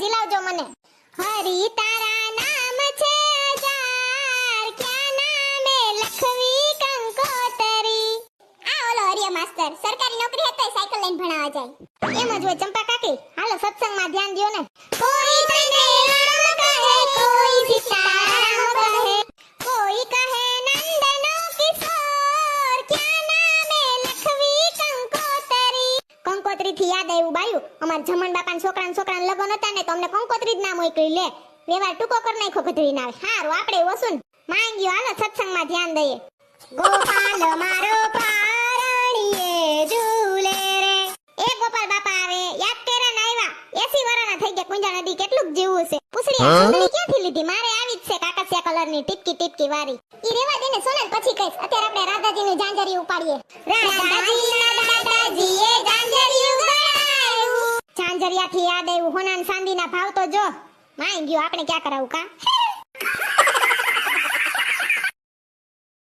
જીલાવજો મને. હરી તારા નામ છે હજાર, ક્યાં નામે લખવી કંકોતરી? આ ઓલો હરિયા માસ્તર, સરકારી નોકરી હતો સાયકલ લઈને ભણાવા જાય. એમ જ હોય ચંપા કાકી, હાલો. કંકોત્રી થી યાદ આવ્યું બાયું. અમાર જમણ બાપાના છોકરા છોકરાના લગન હતા ને તો અમને કંકોત્રી જ નામ મોકલી લે. વ્યવહાર ટૂંકો કરી નાખ્યો ગધડી ના હારું આપણે વસુન માંગ્યો હાલો સત્સંગમાં ધ્યાન દઈએ. ગોપાલ મારો પારણીએ ઝૂલે રે. એ ગોપાલ બાપા આવે યાદ કર્યા ને આવ્યા 80 વર્ષના થઈ ગયા કુંજા નદી કેટલું જીવું છે પૂછડી આ ક્યાંથી લીધી? મારે આવી જ છે કાકસિયા કલરની ટીપકી ટીપકી વાળી ઈ રેવા દેને સોનલ પછી કહીશ. અત્યારે આપણે રાધાજીની જાંજરી ઉપાડીએ. રાધાજી ઝાંઝરી ઝાંઝરિયાથી યાદ આવ્યું. હોના ચાંદીના ભાવ તો જો. માઈ ગયો આપણે ક્યાં કરાવું કા?